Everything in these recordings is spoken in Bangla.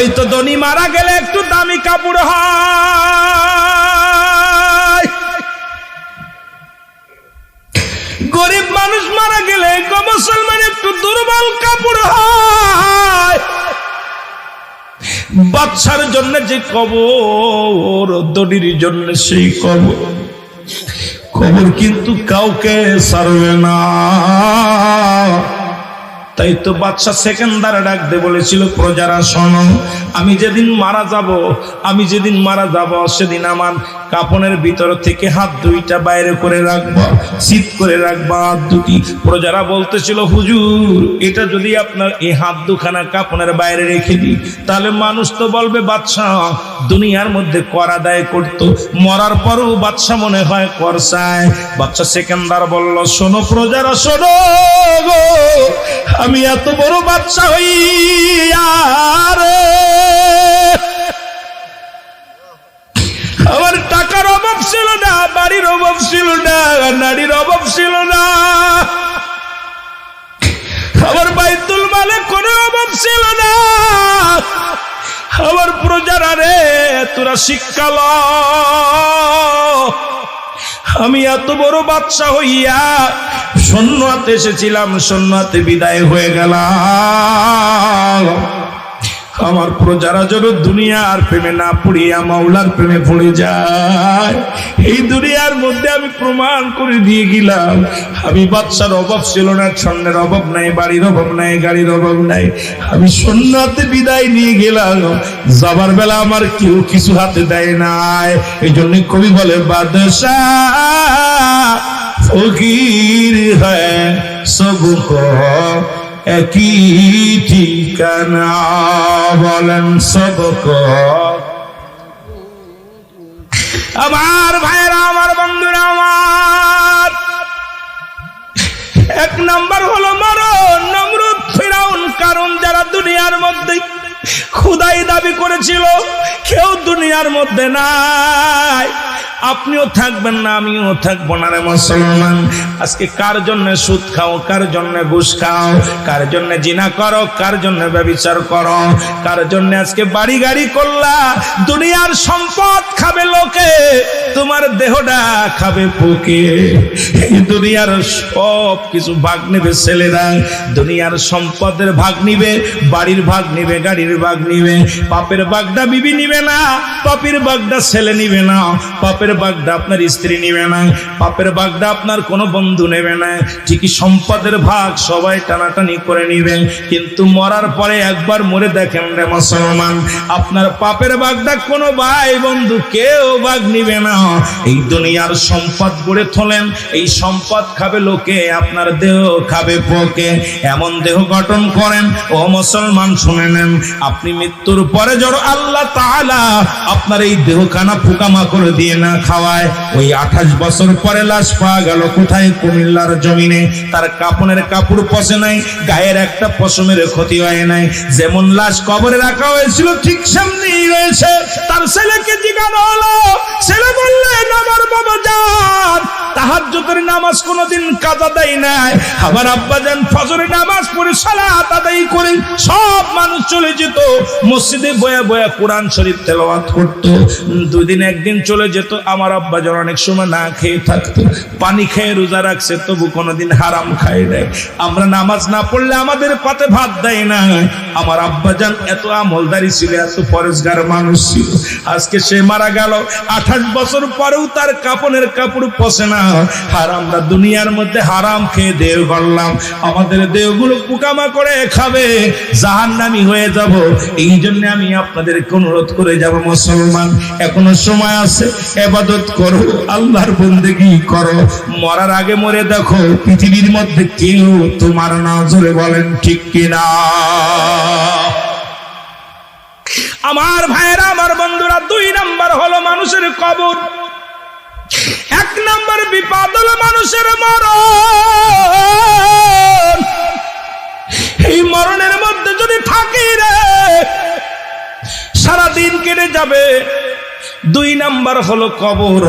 হয়তো ধনী মারা গেলে একটু দামি কাপড় হয়। গরিব মানুষ মারা গেলে মুসলমান একটু দুর্বল কাপড় হয়। বাচ্চার জন্য যে কবর দড়ির জন্য সেই কবর। কবর কিন্তু কাউকে সারবে না। তাই তো বাচ্চা সেকেন্দার ডাক বলেছিল, প্রজারা, শোনো, আমি যেদিন মারা যাব, আমি যেদিন মারা যাব, সেদিন আমার কাপনের ভিতর থেকে হাত দুইটা বাইরে করে রাখব শীত করে রাখব, হাত দুটি। প্রজারা বলতেছিল, হুজুর, এটা যদি আপনার এই হাত দুখানা কাপনের বাইরে রেখে দিই, তাহলে মানুষ তো বলবে বাচ্চা দুনিয়ার মধ্যে কর আদায় করতো, মরার পরও বাচ্চা মনে হয় করসায়। বাচ্চা সেকেন্দার বলল, শোনো, প্রজারা, শোনো আমি এত বড় বাচ্চা হই আরে আমার টাকার অভাব ছিল না, বাড়ির অভাব ছিল না, নারীর অভাব ছিল না। আমার বাইতুল মালে কোনো অভাব ছিল না। আমার প্রজারা রে, তোরা শিক্ষা ল। আমি এত বড় বাচ্চা হইয়া সন্ন্যতে এসেছিলাম সন্ন্যতে বিদায় হয়ে গেলাম। আমার প্রজারা যেন দুনিয়ার প্রেমে না পড়িয়া মাওলার প্রেমে পড়ে যায়, এই দুনিয়ার মধ্যে আমি প্রমাণ করে দিয়ে গেলাম, আমি বাচ্চার অভাব ছিল না ছন্নের অভাব নাই, বাড়ির অভাব নাই, গাড়ির অভাব নাই, আমি সন্ন্যাতে বিদায় নিয়ে গেলাম, যাবার বেলা আমার কেউ কিছু হাতে দেয় নাই এই জন্য কবি বলে, বাদশাহ ফকির হ্যাঁ সব একই ঠিকানা বলেন সবক। আমার ভাইরা আমার বন্ধুরা, আমার। এক নম্বর হলো মরণ, নমরুদ, ফিরাউন, কারণ যারা দুনিয়ার মধ্যে খুদাই দাবি করেছিল, কেউ দুনিয়ার মধ্যে নাই। আপনিও থাকবেন না, আমিও থাকব না রে মুসলমান। আজকে কার জন্য সুদ খাও, কার জন্য ঘুষ খাও? কার জন্য জিনা করো, কার জন্য ব্যবচার করো? কার জন্য আজকে বাড়ি গাড়ি করলা? দুনিয়ার সম্পদ খাবে লোকে, তোমার দেহটা খাবে পোকে দুনিয়ার সব কিছু ভাগ নেবে ছেলেরা। দুনিয়ার সম্পদের ভাগ নিবে, বাড়ির ভাগ নিবে, গাড়ির ভাগ নিবে পাপের ভাগটা বিবি নিবে না পাপের ভাগটা ছেলে নিবে না পাপের বাগদা আপনার স্ত্রী নিবে না পাপের বাগদা আপনার কোনো বন্ধু নেবে না। ঠিকই সম্পদের ভাগ সবাই টানাটানি করে নিবে, কিন্তু মরার পরে একবার মরে দেখেন রে মুসলমান, আপনার পাপের বাগদা কোনো ভাই বন্ধু কেউ ভাগ নিবে না। এই দুনিয়ার সম্পদ গড়ে থলেন এই সম্পদ খাবে লোকে, আপনার দেহ খাবে পোকে। এমন দেহ গঠন করেন, ও মুসলমান শুনে নেন আপনি মৃত্যুর পরে জড় আল্লাহ আপনার এই দেহখানা পোকামা করে দিয়ে না খাওয়ায়। ওই আঠাশ বছর পরে লাশ পাওয়া গেল কোথায়? কুমিল্লার জমিনে। তার কাপনের কাপড় পচে নাই, গায়ের একটা পশমের ক্ষতি হয় নাই। যেমন লাশ কবরে রাখা হয়েছিল, ঠিক সামনেই রয়েছে। তার ছেলেকে জিজ্ঞাসা হলো, ছেলে বললেন, আমার বাবা যান। তাহাজ্জুদের নামাজ কোনোদিন কাজা দেয় নাই। আবার আব্বা যান ফজরের নামাজ পড়ে সালাত আদায় করে সব মানুষ চলে যেত, মসজিদে বয়া বয়া কোরআন শরীফ তেলাওয়াত করত। দুই দিন একদিন চলে যেত, আমার আব্বা যেন অনেক সময় না খেয়ে থাকতো। পানি খেয়ে রোজা রাখছে, তবু কোনোদিন হারাম খায় দেয় আমরা নামাজ না পড়লে আমাদের পাতে ভাত দেয় না। আমার আব্বা যান এত আমলদারি ছিল, এত পরেশগার মানুষ ছিল। আজকে সে মারা গেল, আঠাশ বছর পরেও তার কাপনের কাপড় পচে না। আমরা দুনিয়ার মধ্যে হারাম খেয়ে দেহ করলাম আমাদের দেহগুলো পোকামা করে খাবে, জাহান্নামি হয়ে যাব। এই জন্য আমি আপনাদেরকে অনুরোধ করে যাব, মুসলমান। এখনও সময় আছে, এবাদত করো, আল্লাহর বন্দেগি করো। মরার আগে মরে দেখো, পৃথিবীর মধ্যে কেউ তোমার নজরে বলেন ঠিক কিনা? আমার ভাইয়েরা, আমার বন্ধুরা, দুই নাম্বার হলো মানুষের কবর। এক নম্বর বিপদ হলো মানুষের মরণ। এই মরণের মধ্যে যদি থাকি রে, সারাদিন কেটে যাবে। দুই নাম্বার হলো কবর।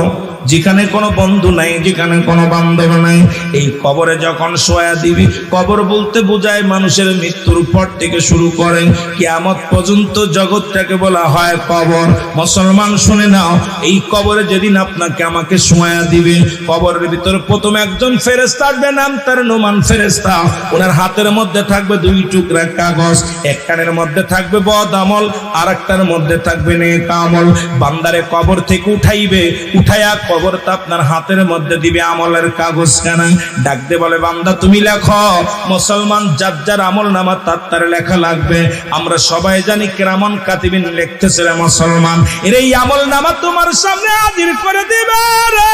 যেখানে কোনো বন্ধু নাই, যেখানে কোনো বান্ধব নাই, এই কবরে যখন শোয়া দিবি, কবর বলতে বোঝায় মানুষের মৃত্যুর পর থেকে শুরু করে, কিয়ামত পর্যন্ত জগৎটাকে বলা হয় কবর। মুসলমান, শুনে নাও, এই কবরে যেদিন আপনাকে আমাকে সোয়া দিবে, কবরের ভিতরে প্রথম একজন ফেরেস্তা আসবে, নাম তার নোমান ফেরেস্তা ওনার হাতের মধ্যে থাকবে দুই টুকরা কাগজ একটানের মধ্যে থাকবে বদ আমল আর একটার মধ্যে থাকবে নেক আমল। বান্দারে কবর থেকে উঠাইবে উঠাইয়া কবরটা আপনার হাতের মধ্যে দিবে আমলের কাগজ কেনা? ডাকতে বলে, বান্দা, তুমি লেখো। মুসলমান যার যার আমল নামা, তার তার লেখা লাগবে। আমরা সবাই জানি কেরামন কাতিবিন লিখতেছে রে মুসলমান। এর এই আমল নামা তোমার সামনে হাজির করে দিবে রে।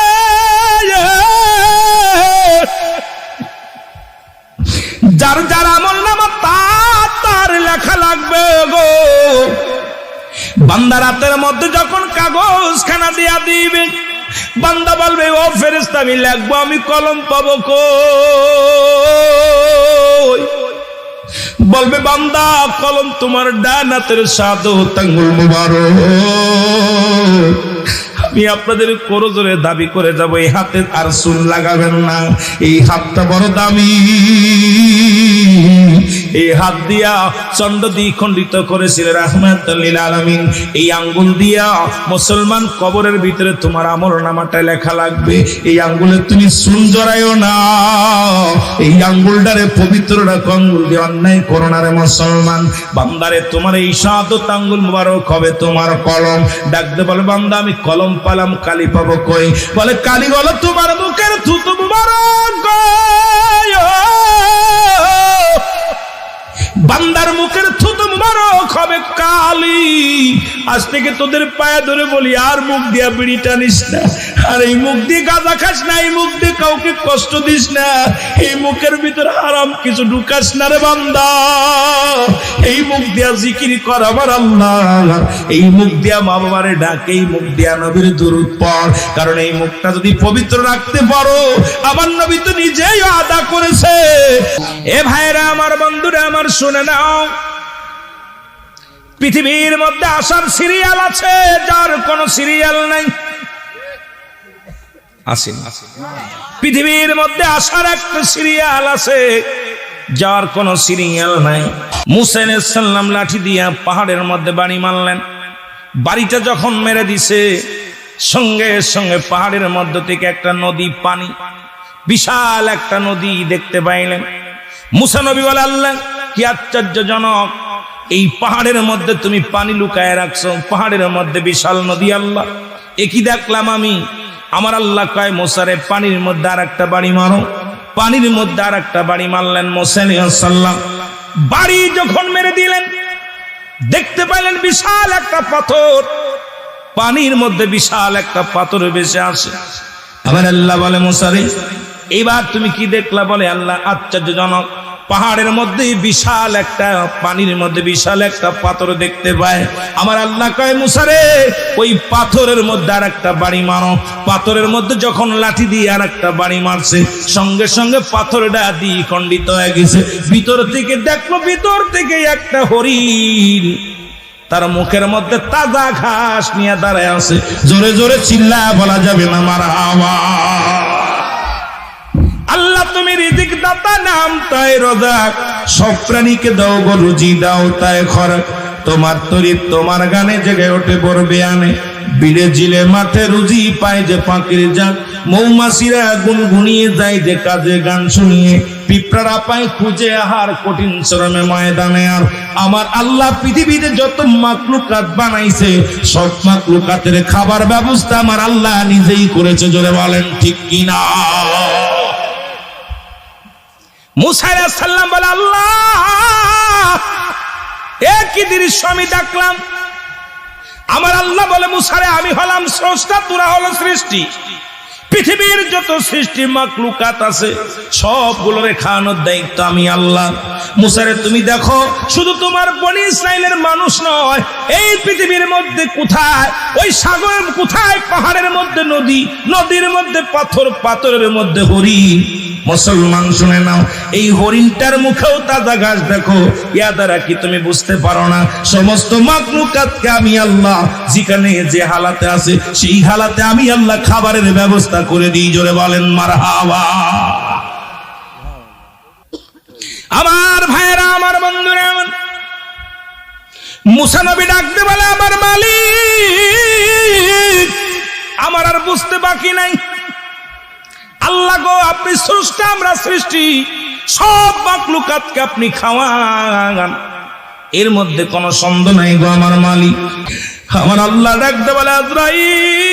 যার যার আমল নামা, তার তার লেখা লাগবে গো। বান্দা, রাতের মধ্যে যখন কাগজ খানা দিয়া দিবে বান্দা বলবে, ও ফেরেস্তা আমি লিখব, আমি কলম পাবো কই? বলবে, বান্দা, কলম তোমার ডান হাতের সাধু তাঙ্গুল মুবারক। আমি আপনাদের করজোরে দাবি করে যাব, এই হাতে আর চুল লাগাবেন না, এই হাতটা বড় দামি। এই হাত দিয়া চন্ড দিয়ে খণ্ডিত করেছিলেন রাহমাতুল্লিল আলামিন এই আঙ্গুল দিয়া মুসলমান কবরের ভিতরে তোমার আমল নামাটা লেখা লাগবে, এই আঙ্গুলে তুমি চুল জড়াইও না। এই আঙ্গুলটারে পবিত্র রাখো, আঙ্গুল দিয়ে অন্যায় করো রে মুসলমান। বান্দারে, তোমার এই সাদত আঙ্গুল মুবারক হবে তোমার কলম। ডাকতে বলে, বান্দা, আমি কলম পালাম, কালি পাবো কই? বলে, কালি বলো, তোমার মুখের থুতু মুবারক। বান্দার মুখের থুতু মুবারক হবে কালি আজ থেকে তোদের পায়ে ধরে বলি, আর মুখ দিয়া বিড়ি টানিস না। আর এই মুখ দিয়ে গাঁজা খাস না, এই মুখ দিয়ে কাউকে কষ্ট দিস না। এই মুখের ভিতরে আরাম কিছু ঢুকাস না রে বান্দা। এই মুখ দিয়া জিকির কর আমার আল্লাহ। এই মুখ দিয়া মা বাবারে ডাক, এই মুখ দিয়া নবীর দূরত পর কারণ এই মুখটা যদি পবিত্র রাখতে পারো, আমার নবী তো নিজেই আদা করেছে। এ ভাইরা, আমার বন্ধুরা, আমার শুনে নাও। পৃথিবীর মধ্যে আসার সিরিয়াল আছে, যার কোনো সিরিয়াল নাই। আসেন পৃথিবীর মধ্যে আসার একটা সিরিয়াল আছে, যার কোনো সিরিয়াল নাই। মুসেন সাল্লাম লাঠি দিয়া পাহাড়ের মধ্যে বাড়ি মারলেন। বাড়িটা যখন মেরে দিছে, সঙ্গে সঙ্গে পাহাড়ের মধ্য থেকে একটা নদী পানি, বিশাল একটা নদী দেখতে পাইলেন। মুসা নবী বলে, আল্লাহ, কি আশ্চর্যজনক। এই পাহাড়ের মধ্যে তুমি পানি লুকায় রাখছো, পাহাড়ের মধ্যে বিশাল নদী আল্লাহ। এ কি দেখলাম আমি? আমার আল্লাহ কয়, মোসারে, পানির মধ্যে আর একটা বাড়ি মারো। পানির মধ্যে আর একটা বাড়ি মারলেন মোসাল্লাম বাড়ি যখন মেরে দিলেন, দেখতে পাইলেন বিশাল একটা পাথর। পানির মধ্যে বিশাল একটা পাথর ভেসে আসে। আবার আল্লাহ বলে, মোসারে এইবার তুমি কি দেখলা? বলে, আল্লাহ আশ্চর্যজনক পাহাড়ের মধ্যে বিশাল একটা, পানির মধ্যে বিশাল একটা পাথর দেখতে পায়। আমার আল্লাহ কয় মুসারে ওই পাথরের মধ্যে আর একটা বাড়ি মারো। পাথরের মধ্যে যখন লাঠি দিয়ে আর একটা বাড়ি মারছে, সঙ্গে সঙ্গে পাথরটা খণ্ডিত হয়ে গেছে। ভিতর থেকে দেখল, ভিতর থেকে একটা হরিণ। তার মুখের মধ্যে তাজা ঘাস নিয়ে দাঁড়ায় আছে। জোরে জোরে চিল্লা বলা যাবে না, মারা আল্লাহ তুমি রিজিক দাতা নাম তাই রোজাক। সব প্রাণীকে দাও গো, রুজি দাও তাই খরক তোমার তরি তোমার গানে জেগে ওঠে পড়বে আনে বিড়ে জিলে মাঠে রুজি পায় যে পাখির যাক মৌমাছিরা গুনগুনিয়ে যায় যে কাজে গান শুনিয়ে। পিঁপড়ারা পায় খুঁজে আহার কঠিন শ্রমে ময়দানে। আর আমার আল্লাহ পৃথিবীতে যত মাকলুকাত বানাইছে, সব মাকলুকাতের খাবার ব্যবস্থা আমার আল্লাহ নিজেই করেছে, জোরে বলেন ঠিক কিনা? মুসা সাল্লাম বলে, আল্লাহ! একই দৃশ্য আমি দেখলাম। আমার আল্লাহ বলে, মুসারে, আমি হলাম স্রষ্টা, তোরা হলো সৃষ্টি। পৃথিবীর যত সৃষ্টি মাকলুকাত আছে সবগুলোরে খাওয়ানোর দায়িত্ব আমি আল্লাহ। মুসারে, তুমি দেখো, শুধু তোমার বনি ইসরায়েলের মানুষ নয়, এই পৃথিবীর মধ্যে কোথায়, ওই সাগরের কোথায়, পাহাড়ের মধ্যে নদী, নদীর মধ্যে পাথর, পাথরের মধ্যে হরিণ। মুসলমান শুনে নাও, এই হরিণটার মুখেও তাজা ঘাস দেখো। ইয়া দ্বারা কি তুমি বুঝতে পারো না? সমস্ত মাকলুকাতকে আমি আল্লাহ যেখানে যে হালাতে আছে, সেই হালাতে আমি আল্লাহ খাবারের ব্যবস্থা করে দিই। জোরে বলেন, মারহাবা। আমার ভাইয়েরা, আমার বন্ধুরা, আমার মুসানবী ডাকতে বলে, আমার মালিক, আমার আর বুঝতে বাকি নাই। আপনি সৃষ্টি আমরা সৃষ্টি। সব মাকলুকাতকে আপনি খাওয়ান। এর মধ্যে কোনো সন্দেহ নাই গো আমার মালিক। আমার আল্লাহ ডাকতে বলে, আজরাইল।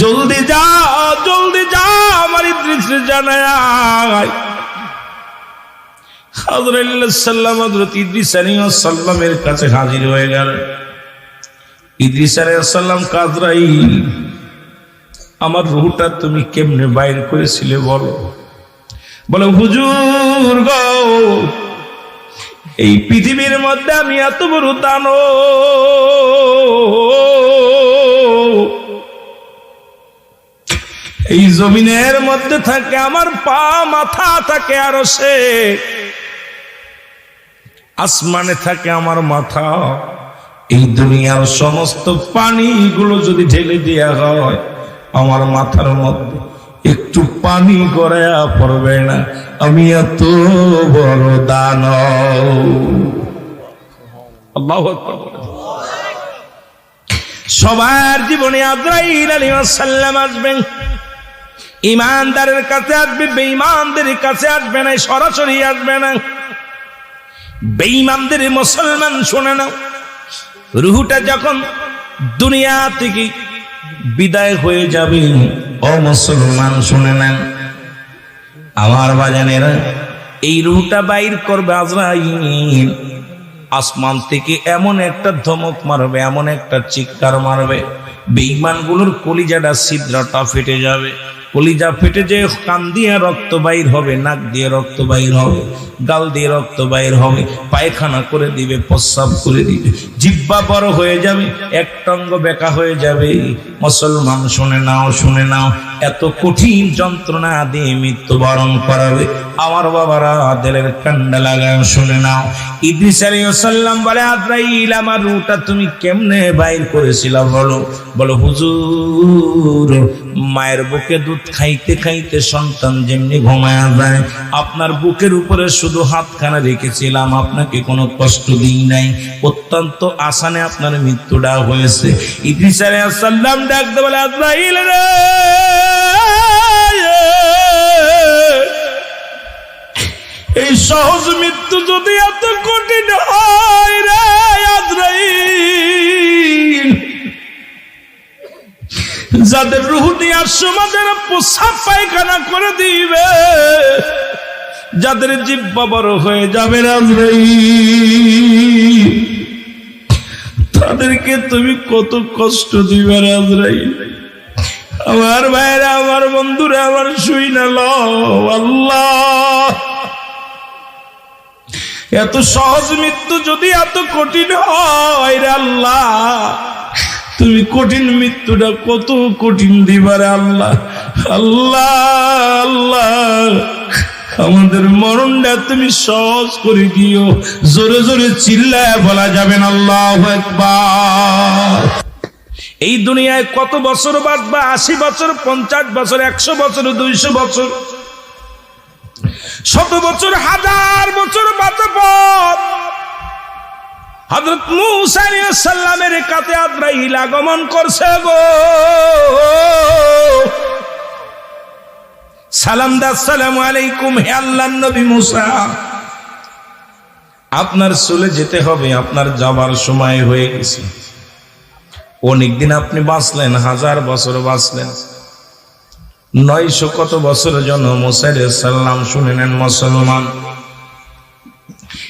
জলদি যা জলদি যা, আমার ইদ্রিস জানায় সাল্লাম হজরত ইদ্রিস সাল্লামের কাছে হাজির হয়ে গেল। ইদ্রিস কাজরাই আমার রুহটা তুমি কেমনে বাইর করেছিলে বলো? বলো, হুজুর গো, এই পৃথিবীর মধ্যে আমি এত বড় দানো এই জমিনের মধ্যে থাকে আমার পা, মাথা থাকে আরও সে। আসমানে থাকে আমার মাথা। এই দুনিয়ার সমস্ত পানিগুলো যদি ঢেলে দেওয়া হয়, আমার মাথার মধ্যে একটু পানি গড়ায়া পড়বে না। আমি এত বড় দান সবার জীবনে সাল্লাম আসবেন। ইমানদারের কাছে আসবে, বেঈমানদের কাছে আসবে না, সরাসরি আসবে না। বেঈমানদের মুসলমান শোনে না রুহুটা যখন দুনিয়া থেকে বিদায় হয়ে যাবে, ও মুসলমান শুনে নেন, আমার বাজানেরা এই রুহুটা বাইর করবে আজরাইল। আসমান থেকে এমন একটা ধমক মারবে, এমন একটা চিৎকার মারবে, বেঈমানগুলোর কলিজাটা ছিদ্রটা ফেটে যাবে। কলিজা ফেটে যে কান দিয়ে রক্ত বাইর হবে, নাক দিয়ে রক্ত বাইর হবে, গাল দিয়ে রক্ত বাইর হবে, পায়খানা করে দিবে, প্রস্রাব করে দিবে, জিব্বা বড় হয়ে যাবে, এক টঙ্গ বেকা হয়ে যাবে। মুসলমান শুনে নাও শুনে নাও এত কঠিন যন্ত্রণা দিয়ে মৃত্যুবরণ করাবে। আমার বাবারা দিলের কান্ডা লাগায়, শুনে নাও। ইদ্রিস আলাইহিসসালাম বলে আদ্রাইল আমার রুটা তুমি কেমনে বাইর করেছিল বলো? বলো, হুজুর, মায়ের বুকে দুধ খাইতে খাইতে সন্তান যেমনি ঘুমায় যায়, আপনার বুকের উপরে শুধু হাতখানা রেখেছিলাম, আপনাকে কোনো কষ্ট দিই নাই। অত্যন্ত আসানে আপনার মৃত্যুটা হয়েছে। ইদ্রিস আলাইহিসসালাম ডাকতে বলে আদ্রাইল রে! এই সহজ মৃত্যু যদি এত কঠিন হয় রে আজরাইল, যাদের রুহ নেওয়ার সময় যারা পোশাক পায়খানা করে দিবে, যাদের জিব্বা বড় হয়ে যাবে আজরাইল, তাদেরকে তুমি কত কষ্ট দিবে আজরাইল। আমার ভাইরা, আমার বন্ধুরা, আমার শুই না আল্লাহ। এত সহজ মৃত্যু যদি এত কঠিন হয় রে আল্লাহ, তুমি কঠিন মৃত্যুটা কত কঠিন দিবারে আল্লাহ। আল্লাহ আল্লাহ। আমাদের মরণটা তুমি সহজ করে দিও, জোরে জোরে চিল্লায় বলা যাবে না, আল্লাহ একবার এই দুনিয়ায় কত বছর বাঁচবা আশি বছর, পঞ্চাশ বছর, একশো বছর, দুইশো বছর? শত বছর, হাজার বছর বাঁচব হজরত মুসাইসাল্লামের কাছে আদ্রাইল আগমন করছে গো। সালাম দাস সালাম আলাইকুম, হে আল্লাহ নবী মুসা। আপনার চলে যেতে হবে, আপনার যাবার সময় হয়ে গেছে। অনেকদিন আপনি বাঁচলেন, হাজার বছর বাঁচলেন। নয়শো কত বছরের জন্য সাল্লাম শুনে নেন মুসলমান।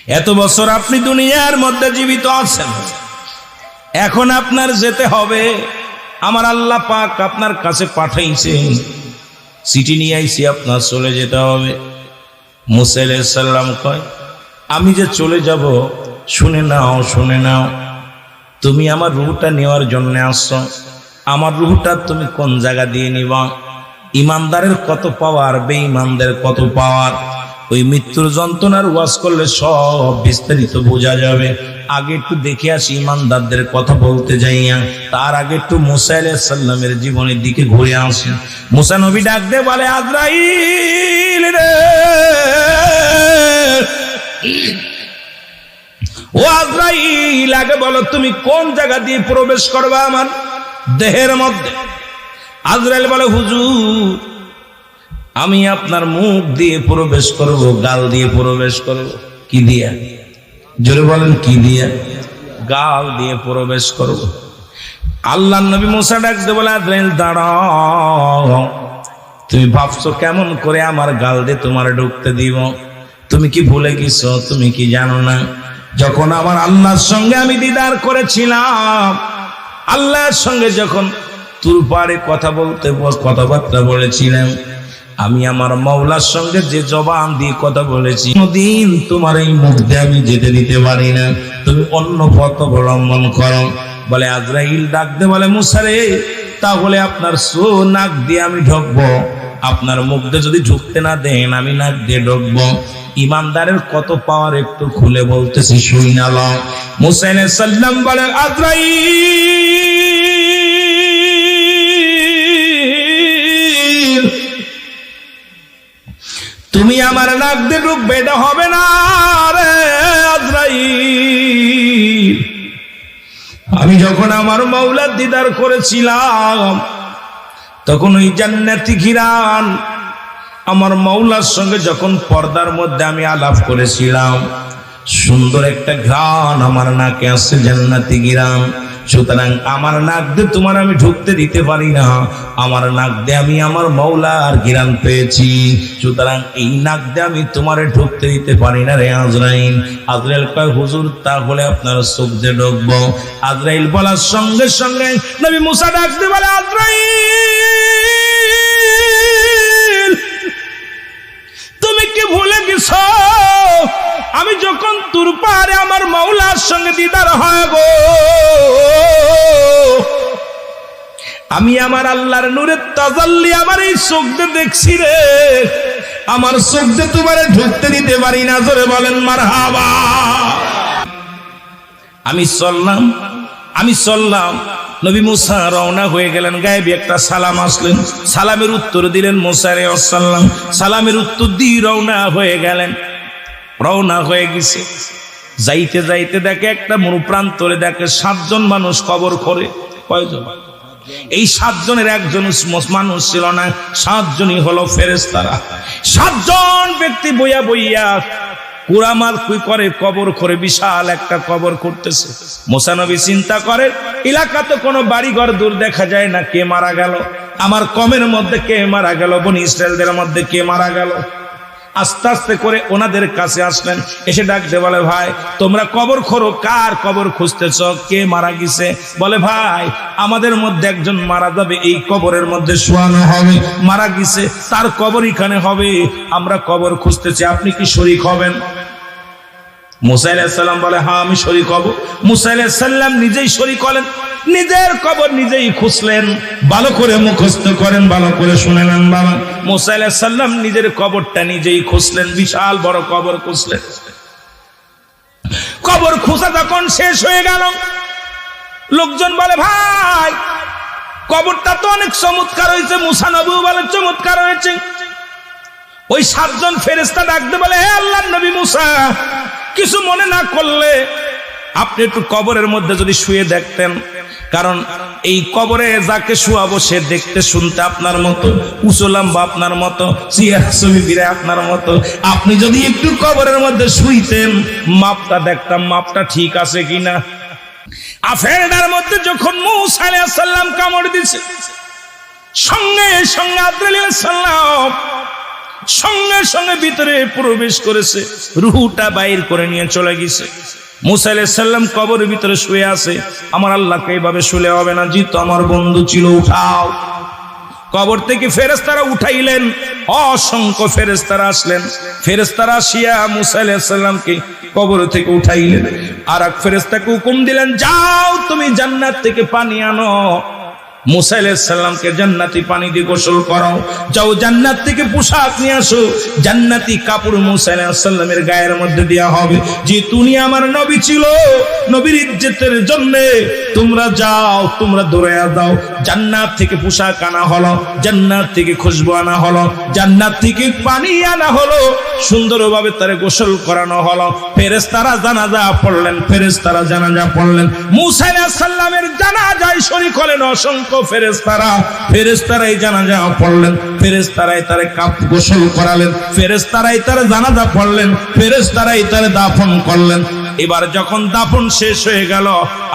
এত বছর আপনি দুনিয়ার মধ্যে জীবিত আছেন। এখন আপনার যেতে হবে। আমার আল্লাহ পাক আপনার কাছে পাঠাইছে। চিঠি নিয়ে আইসি আপনার চলে যেতে হবে। মুসাইল সাল্লাম কয়, আমি যে চলে যাব, শুনে নাও শুনে নাও। তুমি আমার রুহটা নেওয়ার জন্য আসছো। আমার রুহটা তুমি কোন জায়গা দিয়ে নিবা? ইমানদারের কত পাওয়ার, বেঈমানদের কত পাওয়ার? ওই মৃত্যুর যন্ত্রণার ওয়াজ করলে সব বিস্তারিত বোঝা যাবে। আগে একটু দেখে আসি ইমানদারদের কথা বলতে যাইয়া। তার আগে একটু মুসা সাল্লামের জীবনের দিকে ঘুরে আসি। মুসা নবী ডাক দে, বলে, আজরাইল রে! ও আজরাইল, আগে বলো, তুমি কোন জায়গা দিয়ে প্রবেশ করবা আমার দেহের মধ্যে? আজরাইল বলে, হুজুর, আমি আপনার মুখ দিয়ে প্রবেশ করব, গাল দিয়ে প্রবেশ করব। কি দিয়া? জোরে বলেন, কি দিয়া? গাল দিয়ে প্রবেশ করব। আল্লাহ নবী মুসা ডাকতে বলে, আজরাইল, দাঁড়াও। তুমি ভাবছ কেমন করে আমার গাল দিয়ে তোমার ঢুকতে দিব? তুমি কি ভুলে গেছো? তুমি কি জানো না? যখন আমার আল্লাহর সঙ্গে আমি দিদার করেছিলাম, আল্লাহর সঙ্গে যখন তুলপাড়ে কথা বলতে কথাবার্তা বলেছিলাম, আমি আমার মৌলার সঙ্গে যে জবান দিয়ে কথা বলেছি, কোনদিন তোমার এই মুখ দিয়ে আমি যেতে দিতে পারি না। তুমি অন্য পথ অবলম্বন করো। বলে আজরাইল ডাকতে বলে মুসারে তাহলে আপনার সো, নাক দিয়ে আমি ঢুকবো। আপনার মুখ দিয়ে যদি ঢুকতে না দেন, আমি নাক দিয়ে ঢুকবো। ইমানদারের কত পাওয়ার একটু খুলে বলতেছি শুই না মুসাইন সাল্লাম বলে আজরাইল, তুমি আমার নাক দিয়ে ঢুকবে, এটা হবে না রে আজরাইল। আমি যখন আমার মৌলার দিদার করেছিলাম তখন ওই জান্নাতি ঘিরান আমার মৌলার সঙ্গে যখন পর্দার মধ্যে আমি আলাপ করেছিলাম, সুন্দর একটা ঘ্রাণ আমার নাকে আসছে জান্নাতি গিরাম সুতরাং আমার নাক দিয়ে তোমার আমি ঢুকতে দিতে পারি না, আমার নাক দিয়ে আমি আমার মৌলার গিরান পেয়েছি। সুতরাং এই নাক দিয়ে আমি তোমার ঢুকতে দিতে পারি না রে আজরাইল। আজরাইল কয়, হুজুর, তাহলে আপনার চোখ দিয়ে ঢুকবো। আজরাইল বলার সঙ্গে সঙ্গে নবী মুসা ডাকতে বলে, আজরাইল! ভুলে গেছ? আমি যখন তোর পাহাড়ে আমার মাওলার সঙ্গে দিদার গো, আমি আমার আল্লাহর নূরের তাজাল্লি আমার এই চোখ দিয়ে দেখছি রে। আমার চোখ দিয়ে তোমারে ঢুকতে দিতে পারি না, জোরে বলেন মার হাবা আমি চললাম আমি চললাম। নবী মুসা রওনা হয়ে গেলেন, গায়েবি একটা সালাম আসলেন। সালামের উত্তর দিলেন মুসারে আসাল্লাম সালামের উত্তর দিয়ে রওনা হয়ে গেলেন। রওনা হয়ে গেছে। যাইতে যাইতে দেখে একটা মরুপ্রান্তরে দেখে সাতজন মানুষ কবর করে কয়জন? এই সাতজনের একজন মানুষ ছিল না, সাতজনই হলো ফেরেস্তারা সাতজন ব্যক্তি বইয়া বইয়া কুরামাল কুই করে? কবর করে বিশাল একটা কবর করতেছে মোসানবী চিন্তা করে এলাকাতে কোনো বাড়িঘর দূর দেখা যায় না, কে মারা গেল? আমার কমের মধ্যে কে মারা গেল? বনি ইসরায়েলদের মধ্যে কে মারা গেল? আস্তে আস্তে করে ওনাদের কাছে আসলেন। এসে ডাকতে বলে, ভাই, তোমরা কবর খোরো, কার কবর খুঁজতেছ? কে মারা গেছে? বলে, ভাই, আমাদের মধ্যে একজন মারা যাবে, এই কবরের মধ্যে শোয়ানো হবে। মারা গেছে, তার কবর এখানে হবে। আমরা কবর খুঁজতেছি, আপনি কি শরিক হবেন? মুসাইল সাল্লাম বলে হ্যাঁ আমি শরিক হব। মুসাইল সাল্লাম নিজেই শরিক হলেন। নিজের কবর নিজেই খুঁজলেন। ভালো করে মুখস্থ করেন, ভালো করে শুনে নেন বাবা মুসাইল সাল্লাম নিজের কবরটা নিজেই খুঁজলেন, বিশাল বড় কবর খুঁজলেন। কবর খোঁজা যখন শেষ হয়ে গেল, লোকজন বলে, ভাই, কবরটা তো অনেক চমৎকার হয়েছে। মুসানবু বলে, চমৎকার হয়েছে। ওই সাতজন ফেরেস্তা ডাকতে বলে, হে আল্লাহ নবী মুসা কিছু মনে না করলে আপনি একটু কবরের মধ্যে যদি শুয়ে দেখতেন। কারণ এই কবরে যাকে শুয়াবো সে দেখতে শুনতে আপনার মতো উচলাম বা আপনার মতো আপনার মতো। আপনি যদি একটু কবরের মধ্যে শুইতেন, মাপটা দেখতাম, মাপটা ঠিক আছে কিনা। আফেরডার মধ্যে যখন মুসা আলাইহিস সালাম কামড় দিছে, সঙ্গে সঙ্গে আদ্রাল সাল্লাম সঙ্গে সঙ্গে ভিতরে প্রবেশ করেছে। রুহুটা বাইর করে নিয়ে চলে গেছে। মুসা সাল্লাম কবরের ভিতরে শুয়ে আছে। আমার আল্লাহকে এইভাবে শুলে হবে না, জিত আমার বন্ধু ছিল, উঠাও। কবর থেকে ফেরেস্তারা উঠাইলেন, অসংখ্য ফেরেস্তারা আসলেন। ফেরেস্তারা আসিয়া মুসা আলাইসাল্লামকে কবর থেকে উঠাইলেন। আর এক ফেরেস্তাকে হুকুম দিলেন, যাও, তুমি জান্নাত থেকে পানি আনো। মুসা আলাইসাল্লামকে জান্নাতি পানি দিয়ে গোসল করাও। যাও জান্নাত থেকে পোশাক নিয়ে আসো। জান্নাতি কাপড় মুসা আলাইসাল্লামের গায়ের মধ্যে দেওয়া হবে। যে তুমি আমার নবী ছিল, নবীর ইজ্জতের জন্য তোমরা যাও, তোমরা দৌড়ে দাও। জান্নাত থেকে পোশাক আনা হলো, জান্নাত থেকে খুশবু আনা হলো, জান্নাত থেকে পানি আনা হলো, সুন্দরভাবে তারে গোসল করানো হলো। ফেরেস্তারা জানাজা পড়লেন ফেরেস্তারা জানাজা পড়লেন। মুসা আলাইহিস সালামের জানাজায় শরীক হলেন অসংখ্য ফেরেস্তারা ফেরেস্তারাই জানাজা পড়লেন ফেরেস্তারাই তারে কাপ গোসল করালেন ফেরেস্তারাই তারে জানাজা পড়লেন ফেরেস্তারাই তারে দাফন করলেন। এবার যখন দাফন শেষ হয়ে গেল,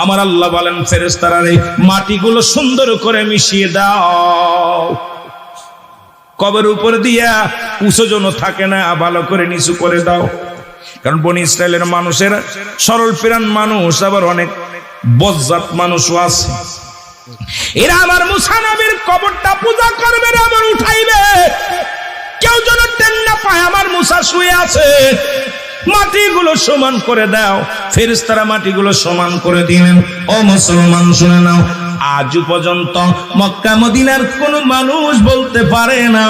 আমার আল্লাহ বলেন ফেরেস্তারা রে মাটিগুলো সুন্দর করে মিশিয়ে দাও। কবের উপর দিয়া উঁচু যেন থাকে না, ভালো করে নিচু করে দাও। কারণ বনি ইসরায়েলের মানুষের সরল ফেরান মানুষ, আবার অনেক বজ্জাত মানুষও আছে। এরা আমার মুসানবীর কবরটা পূজা করবে আমার উঠাইবে। কেউ যেন টেন না পায় আমার মুসা শুয়ে আছে। মাটিগুলো সমান করে দাও। ফেরিস্তারা মাটিগুলো সমান করে দিলেন। ও মুসলমান, শুনে নাও। আজ পর্যন্ত মক্কা মদিনার কোন মানুষ বলতে পারে না।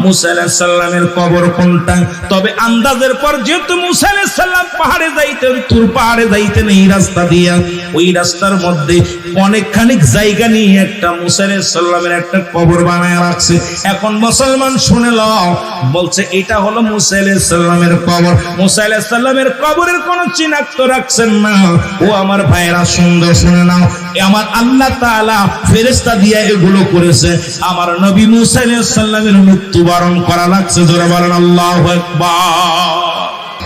মুসা আলাইহিস সালামের কবর কোনটা? তবে আন্দাজের পর যেহেতু মুসা আলাইহিস সালাম পাহাড়ে যাইতেন, তুর পাহাড়ে যাইতেন এই রাস্তা দিয়া। ওই রাস্তার মধ্যে অনেকখানি জায়গা নিয়ে একটা মুসা আলাইহিস একটা কবর বানায় রাখছে। এখন মুসলমান শুনে লও, বলছে এটা হলো মুসা আলাইহিস সালামের কবর। মুসা কবরের কোনো চিনাক্ত রাখছেন না। ও আমার ভাইরা সুন্দর শুনে নাও। আমার আল্লাহ তাআলা ফেরেশতা দিয়ে এগুলো করেছে। আমার নবী মুসা মৃত্যুবরণ করা লাগছে। জোরে বলেন, আল্লাহু আকবার।